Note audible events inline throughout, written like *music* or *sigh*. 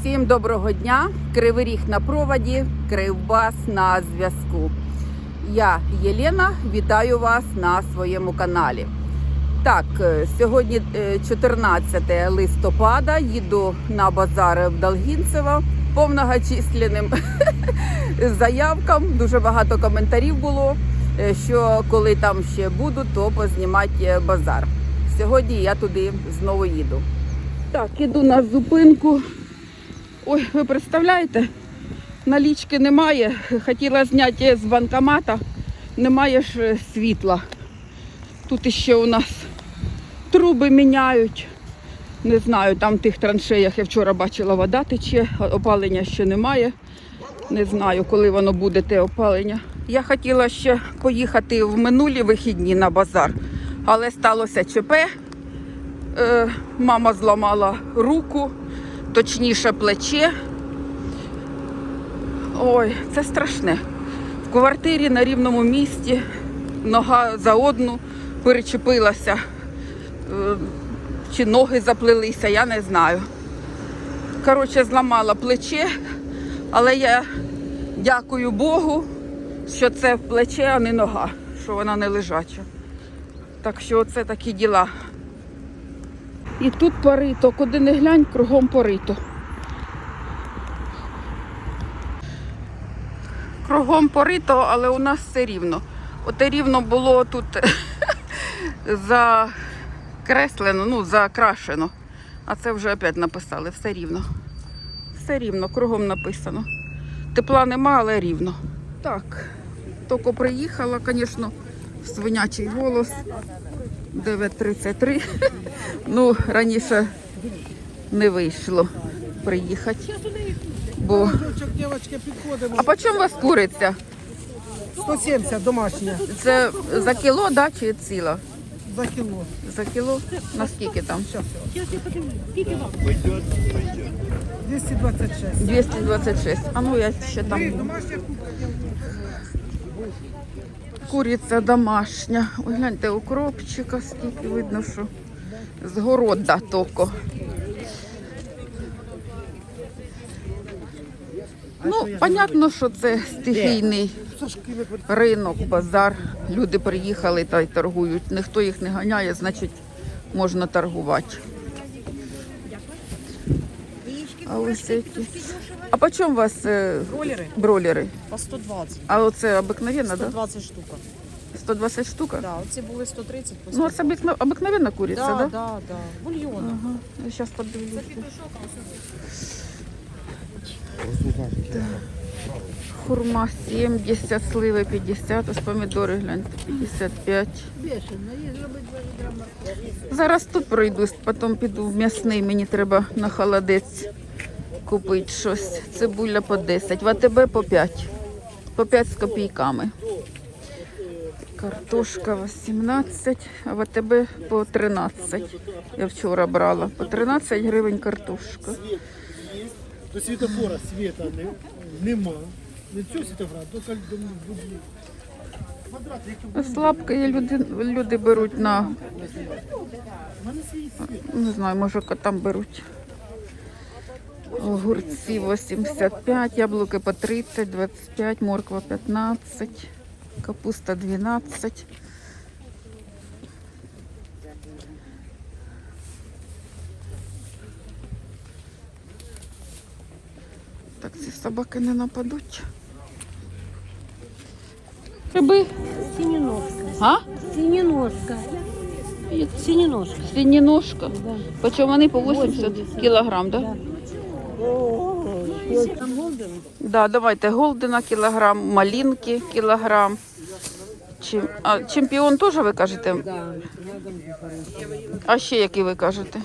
Всім доброго дня! Кривий ріг на проводі, Кривбас на зв'язку. Я Єлена, вітаю вас на своєму каналі. Так, е, сьогодні е, 14 листопада. Їду на базар в Долгінцево по многочисленним *laughs* заявкам. Дуже багато коментарів було, е, що коли там ще буду, то познімати е, базар. Сьогодні я туди знову їду. Так, іду на зупинку. Ой, ви представляєте? Налічки немає. Хотіла зняти з банкомата, немає ж е, світла. Тут іще у нас труби міняють. Не знаю, там в тих траншеях я вчора бачила, вода тече, опалення ще немає. Не знаю, коли воно буде те опалення. Я хотіла ще поїхати в минулі вихідні на базар, але сталося ЧП. Е, мама зламала руку, точніше плече. Ой, це страшне. В квартирі на рівному місці нога за одну перечепилася. Е, Чи ноги заплелися, я не знаю. Коротше, зламала плече, але я дякую Богу, що це плече, а не нога, що вона не лежача. Так що це такі діла. І тут порито, куди не глянь, кругом порито. Кругом порито, але у нас все рівно. Оте рівно було тут *laughs* закреслено, ну, закрашено. А це вже опять написали, все рівно. Все рівно, кругом написано. Тепла нема, але рівно. Так, тільки приїхала, звісно, свинячий голос. 9.33. *laughs* Ну, раніше не вийшло приїхати. Бо... А по чому у вас куриця? 170 домашня Це за кіло, да, чи ціла? за кіло. За кіло? Наскільки там? 226. 226. А ну я ще там. Домашня курка. Куриця домашня. Ой, гляньте, укропчика, скільки видно, що з города тільки. Ну, понятно, що це стихійний ринок, базар. Люди приїхали та й торгують. Ніхто їх не ганяє, значить можна торгувати. А ось які. А по чому у вас е, Роллеры бролери? по 120. А оце обикновенна, да? 120 штука. 120 штука? Да, оці були 130 по Ну, це 120. обикно- обикновенна куриця, да, да? да, да. Бульйон. Ага. Я зараз подивлюся. Хурма 70, сливи 50, ось помідори гляньте 55. Зараз тут пройдусь, потім піду в м'ясний, мені треба на холодець купити щось. Цибуля по 10, в АТБ по 5. По 5 з копійками. Картошка 18, а в АТБ по 13. Я вчора брала. По 13 гривень картошка. До світофора світа не, нема. Не цього світофора, до Слабко є люди, люди беруть на. Не знаю, може там беруть. Огурці 85, яблуки по 30, 25, морква 15, капуста 12. Так, ці собаки не нападуть. Риби. Синеножка. А? Синеножка. Синеножка. Свиніножка. Да. Почому вони по 80 80. кілограм, да? Там голден? Да, давайте голдена кілограм, малинки кілограм. Чим... А, чемпіон теж ви кажете? А ще які ви кажете?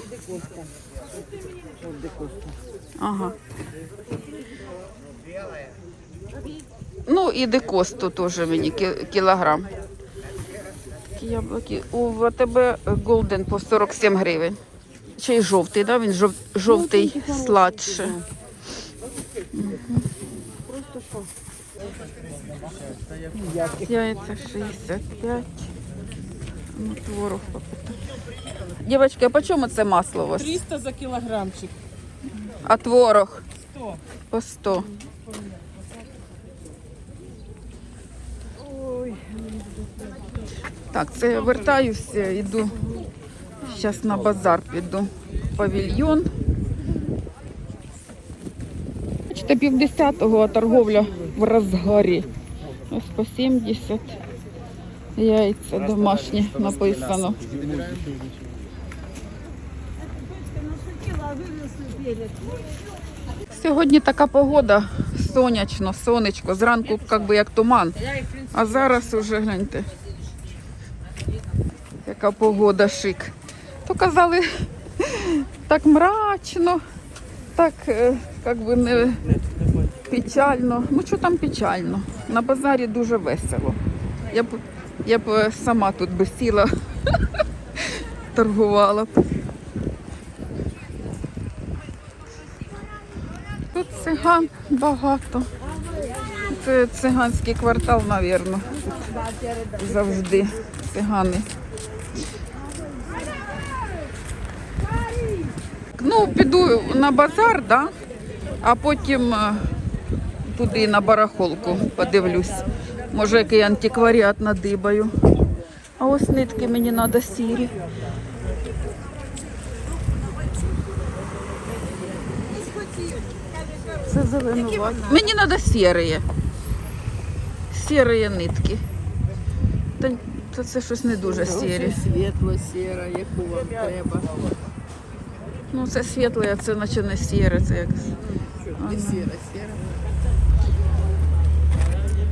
Ага. Ну і декосту теж мені кілограм. Яблуки. У ВТБ голден по 47 гривень. Чи й жовтий, да? Він жов... жовтий сладше. Яйця 65. Ну, творог попитаю. Дівчатки, а по чому це масло у вас? 300 за кілограмчик. А творог? По 100. Так, це я вертаюся, йду. Зараз на базар піду. Павільйон. Бачите, півдесятого, а торговля в розгарі. Ось по 70. Яйця домашні написано. Сьогодні така погода, сонячно, сонечко. Зранку як би як туман. А зараз уже гляньте. Яка погода шик. То казали так мрачно, так е, як би не печально. Ну що там печально? На базарі дуже весело. Я б, я б е, сама тут би сіла, *laughs* торгувала б. Тут циган багато. Це циганський квартал, мабуть. Завжди цигани. Ну, піду на базар, да? а потім е, туди на барахолку подивлюсь. Може, який антикваріат надибаю. А ось нитки мені треба сірі. Це зеленувати. Мені треба сірі. Сірі нитки. Та, це щось не дуже сірі. Світло, сіра, яку вам треба. Ну, це світле, а це наче не сіре, це як. Не сіра, сіра.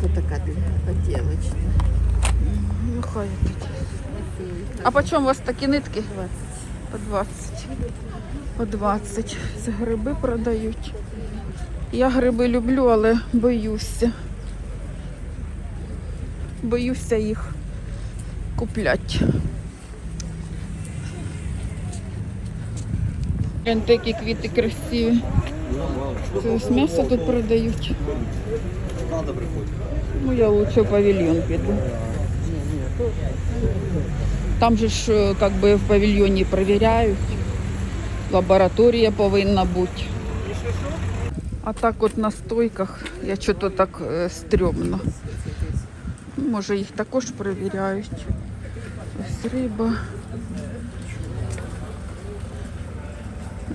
То така поділочна. Ну, хай тоді. А по чому у вас такі нитки? 20. По 20. По 20. Це гриби продають. Я гриби люблю, але боюся. Боюся їх купляти. Гляньте, які квіти красиві. Це ось м'ясо тут продають. Ну, я лучше в павільйон піду. Там же ж е, как би в павільйоні перевіряють. Лабораторія повинна бути. А так от на стойках я чого так е, стрьомно. Може їх також перевіряють. Ось риба.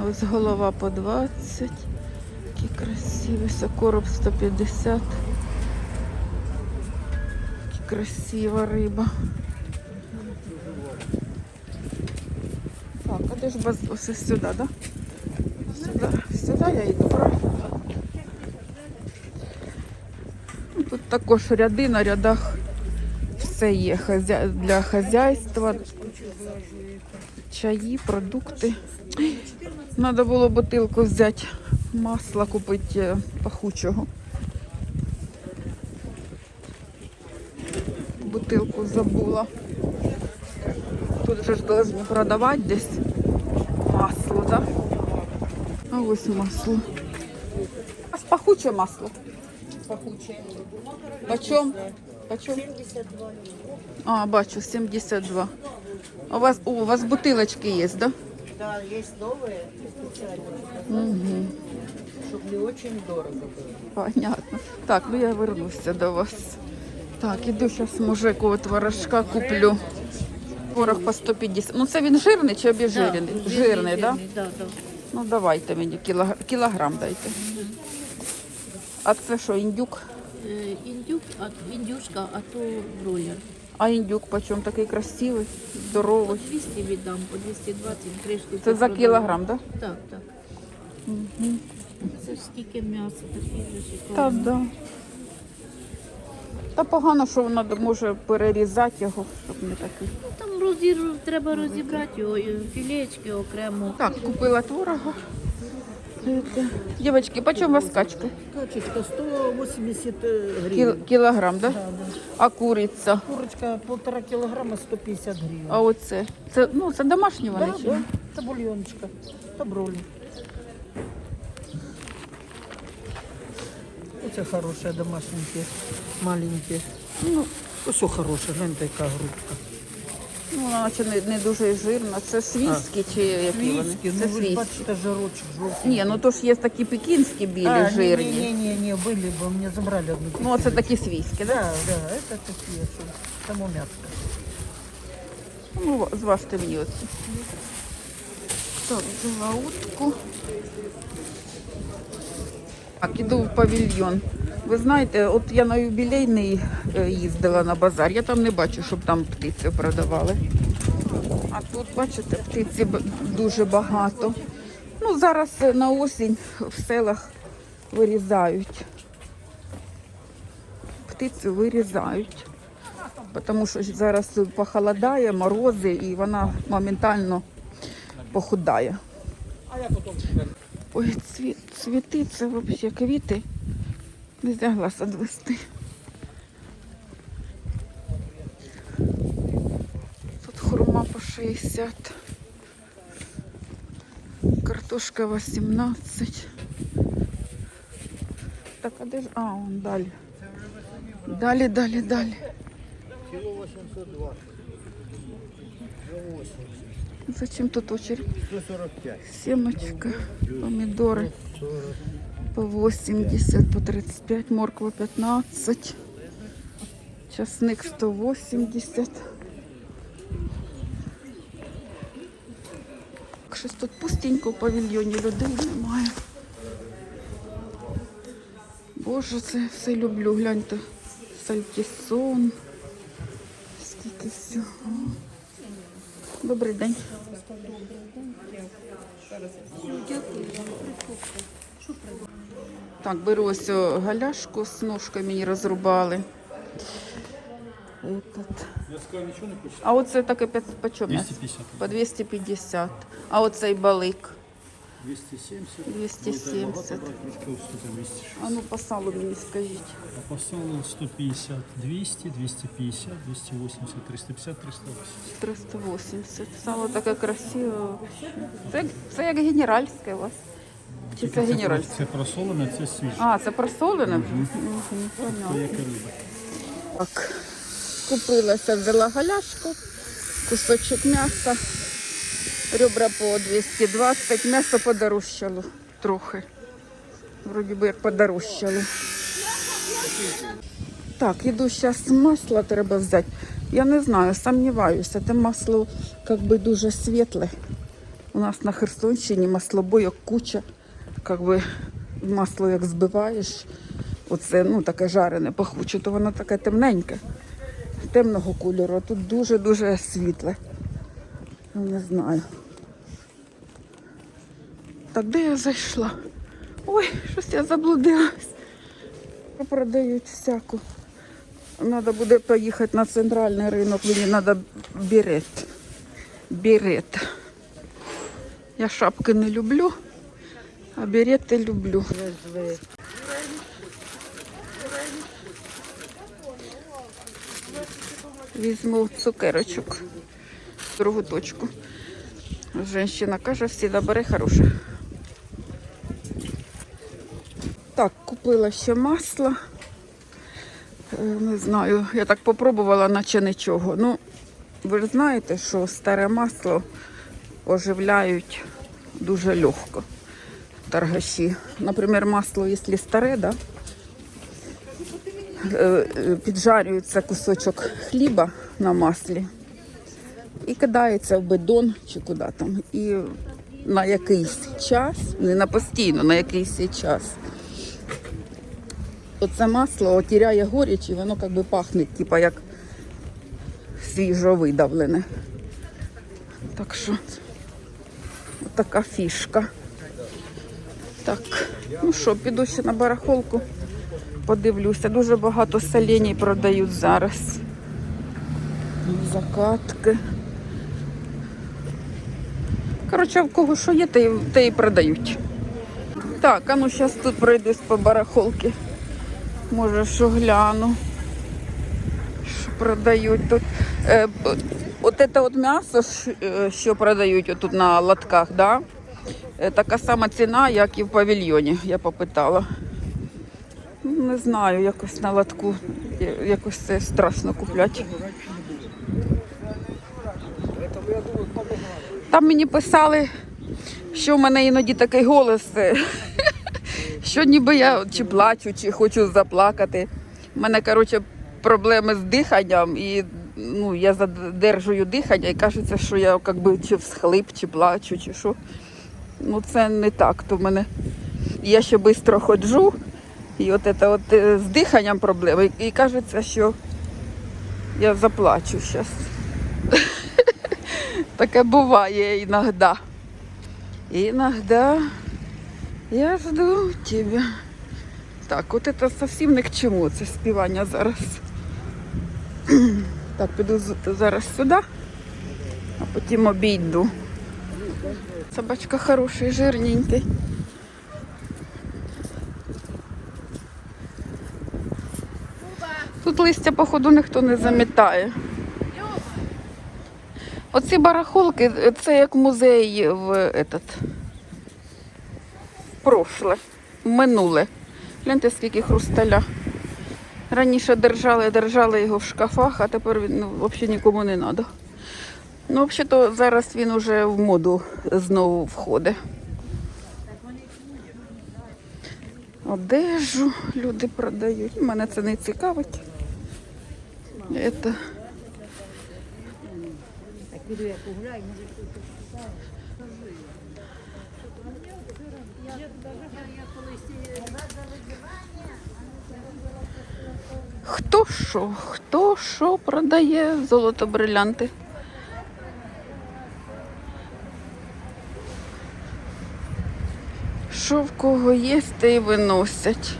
Ось голова по 20. Які красиві. Сокороб 150. Які красива риба. Так, а де ж баз... Ось сюди, да? Сюди, сюди я йду, правильно? Ну, Тут також ряди на рядах все є для хазяйства, чаї, продукти. Треба було бутилку взяти, масла купити е, пахучого. Бутилку забула. Тут же ж должны продавати десь масло, да? А ось масло. А пахуче масло? Пахуче. Почем? Почем? 72. А, бачу, 72. А у вас, у вас бутылочки есть, да? Да, є новые спеціальні, Угу. щоб не дуже дорого було. Понятно. Так, ну я вернуся до вас. Так, іду зараз мужику творожка куплю. Творог по 150. Ну це він жирний чи обезжирений? жирний, так? Да? Да, да. Ну давайте мені кілограм, кілограм дайте. А це що, індюк? Е, Індюк, а індюшка, а то бройлер. А індюк почем такий красивий, здоровий. По 200 віддам, по 220 кришки. Це за кілограм, так? Так, так. Це ж скільки м'яса, такі же Так, шикарні. да. Та погано, що вона може перерізати його, щоб не такий. Ну, Там розір... треба розібрати його, і філеєчки окремо. Так, купила творога. Это. Девочки, почем у вас качка? Качечка 180 гривень. Кіл, кілограм, да? А куриця? Курочка полтора кілограма 150 гривень. А оце? Це, ну, це домашні вони Да, чи? да. Це бульйончика, та бролі. Оце хороше, домашненьке, маленьке. Ну, Ось хороше, гляньте, яка грудка. Ну, вона наче не, не дуже жирна. Це свійські чи які вони? Свійські, Це ну ви ж свійські. бачите, жирочок жовтий. Ні, ну то ж є такі пекінські білі, жирні. Ні, ні, ні, были бы, мне забрали одну Ну, оце такі свійські, да? Да, да, это такие, что само мяско. Ну, зважте мені оці. Так, взяла утку. Так, іду в павільйон. Ви знаєте, от я на юбілейний е, їздила на базар, я там не бачу, щоб там птицю продавали. А тут, бачите, птиці дуже багато. Ну, зараз е, на осінь в селах вирізають. Птицю вирізають. Тому що зараз похолодає, морози, і вона моментально похудає. Ой, цвіт, цвіти, це взагалі квіти. Не тягла садвести. Тут хурма по 60, картошка 18. Так, а де ж... А, он далі. Далі, далі, далі. Кіло 820. Зачем тут очередь? 145. Семочка, помідори. 40. Павло 70 по 35, морква 15, часник 180. Щось тут пустенько в павільйоні людей немає. Боже, це все люблю. Гляньте, сальтісон, скільки всього. Добрий день. Добрий день. Дякую. Так, беру ось галяшку з ножкою мені розрубали. Этот. А оце таке по чому? 250. По 250. А оцей балик 270. 270. А ну по салу мені скажіть. А по салу 150, 200, 250, 280, 350, 380. 380. Сало таке красиве. Це, це як генеральське у вас. Чи це генеральське? Це просолене, це свіже. А, це просолене? Угу. понятно. Як риба. Так, купилася, взяла галяшку, кусочок м'яса, ребра по 220, м'ясо подорожчало трохи. Вроді би як подорожчало. Так, іду зараз масло треба взяти. Я не знаю, сумніваюся, те масло як би дуже світле. У нас на Херсонщині маслобойок куча. Как би масло як збиваєш, оце ну таке жарене пахуче, то воно таке темненьке, темного кольору. А тут дуже-дуже світле. Не знаю. Так, де я зайшла? Ой, щось я заблудилась. Продають всяку. Треба буде поїхати на центральний ринок, мені треба берет. Берет. Я шапки не люблю, а берети люблю. Візьму цукерочок. Другу точку. Женщина каже, всі бери хороше. Так, купила ще масло. Е, Не знаю, я так попробувала, наче нічого. Ну, ви ж знаєте, що старе масло оживляють дуже легко торгаші. Наприклад, масло, якщо старе, да, е, е, піджарюється кусочок хліба на маслі і кидається в бидон чи куди там. І на якийсь час, не на постійно, на якийсь час. Оце масло тіряє горіч і воно як би пахне, типа як свіжо видавлене. Так що така фішка. Так, ну що, піду ще на барахолку, подивлюся. Дуже багато соленій продають зараз. Закатки. Коротше, в кого що є, те, те і продають. Так, а ну зараз тут пройдусь по барахолки. Може, що гляну. Що продають тут. Е, от це от м'ясо, е, що продають тут на лотках, да? Е, така сама ціна, як і в павільйоні, я попитала. Не знаю, якось на лотку. Якось це страшно купляти. Там мені писали, що в мене іноді такий голос, е, *laughs* що ніби я чи плачу, чи хочу заплакати. У мене, коротше, проблеми з диханням, і ну, я задержую дихання і кажеться, що я як би, чи всхлип, чи плачу, чи що. Ну, це не так. То в мене я ще швидко ходжу, і от, це, от е, з диханням проблеми. І кажеться, що я заплачу зараз. *laughs* Таке буває іноді. Иногда я жду тебя. Так, от це зовсім не к чому, це співання зараз. *clears throat* Так, піду зараз сюди, а потім обійду. Собачка хороший, жирненький. Тут листя, походу, ніхто не замітає. Оці барахолки, це як музей в этот, прошле, минуле. Гляньте, скільки хрусталя. Раніше держали, держали його в шкафах, а тепер він ну, взагалі нікому не треба. Ну, взагалі-то зараз він уже в моду знову входить. Одежу люди продають. Мене це не цікавить. Это... Хто що? Хто що продає золото брилянти? Що в кого є, те й виносять.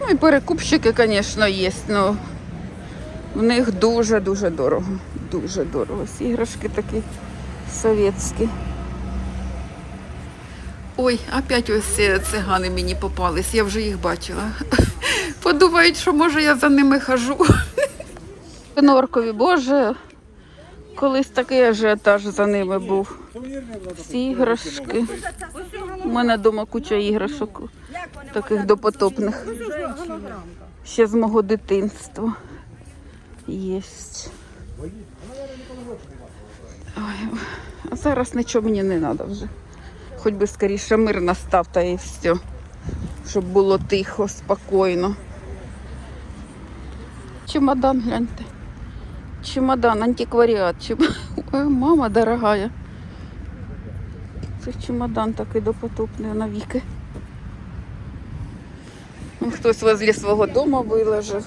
Ну і перекупщики, звісно, є, але в них дуже-дуже дорого. Дуже дорого. Ці іграшки такі совєтські. Ой, опять ось цигани мені попались, я вже їх бачила. *laughs* Подумають, що може я за ними хожу. *laughs* Норкові, боже, колись такий ажіотаж за ними був. Ці іграшки. У мене вдома куча іграшок, таких допотопних. Ще з мого дитинства. Єсть. Ой, а зараз нічого мені не треба вже. Хоч би скоріше мир настав та і все. Щоб було тихо, спокійно. Чемодан гляньте. Чемодан, антикваріат. Чем... Ой, мама дорогая. Це чемодан такий допотопний навіки. Хтось возле свого дому виложив.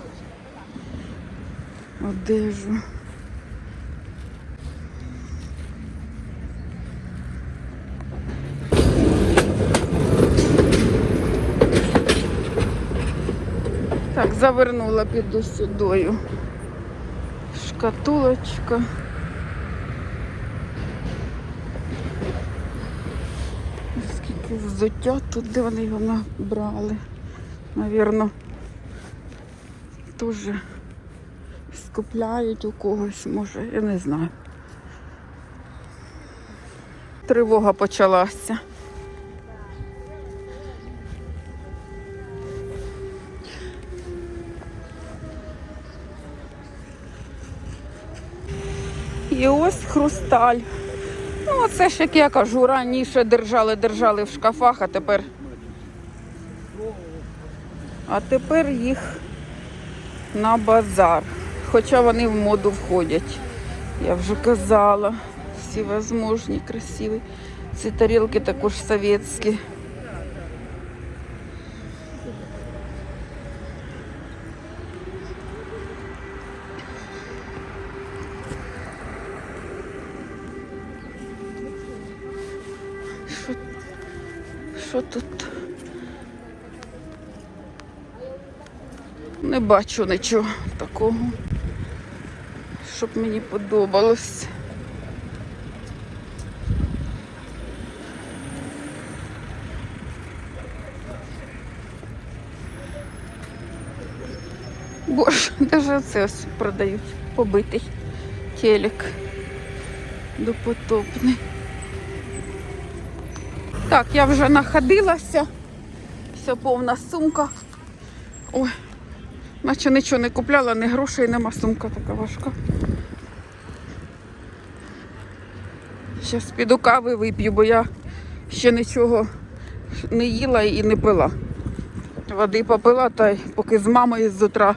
Одежу. Так, завернула піду сюдою. Шкатулочка. Скільки взуття тут, де вони його набрали. Навірно, теж скупляють у когось, може, я не знаю. Тривога почалася. І ось хрусталь. Ну, це ж, як я кажу, раніше держали, держали в шкафах, а тепер. А тепер їх на базар. Хоча вони в моду входять. Я вже казала. Всі возможні, красиві. Ці тарілки також совєтські. Бачу нічого такого, щоб мені подобалось. Боже, даже це ось продають побитий телек допотопний. Так, я вже находилася. Все повна сумка. Ой, наче нічого не купляла, ні грошей, нема сумка така важка. Зараз піду кави вип'ю, бо я ще нічого не їла і не пила. Води попила, та й поки з мамою з утра.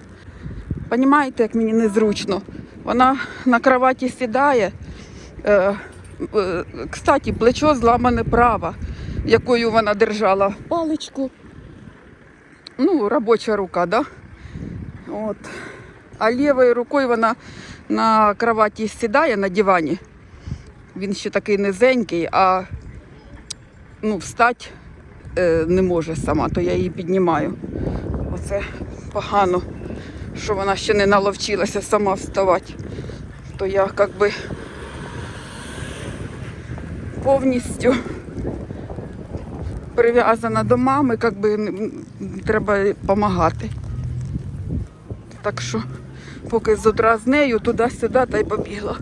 Понімаєте, як мені незручно. Вона на кроваті сідає. Е, е, кстати, плечо зламане право, якою вона держала паличку. Ну, робоча рука, да? От. А лівою рукою вона на кроваті сідає на дивані. Він ще такий низенький, а ну, встать е, не може сама, то я її піднімаю. Оце погано, що вона ще не наловчилася сама вставати. То я як би повністю прив'язана до мами, як би м, треба допомагати. Так що поки з утра з нею туди-сюди та й побігла.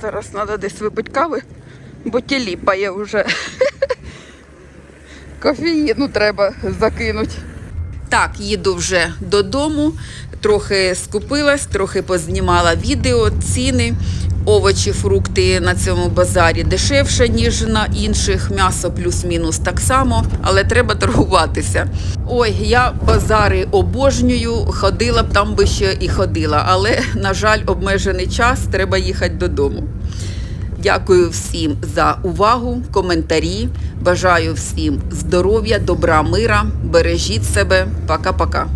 Зараз треба десь випити кави, бо тіліпає вже. *laughs* Кофеїну треба закинути. Так, їду вже додому. Трохи скупилась, трохи познімала відео, ціни. Овочі, фрукти на цьому базарі дешевше, ніж на інших. М'ясо плюс-мінус так само, але треба торгуватися. Ой, я базари обожнюю, ходила б там би ще і ходила, але, на жаль, обмежений час, треба їхати додому. Дякую всім за увагу, коментарі. Бажаю всім здоров'я, добра, мира. Бережіть себе. Пока-пока.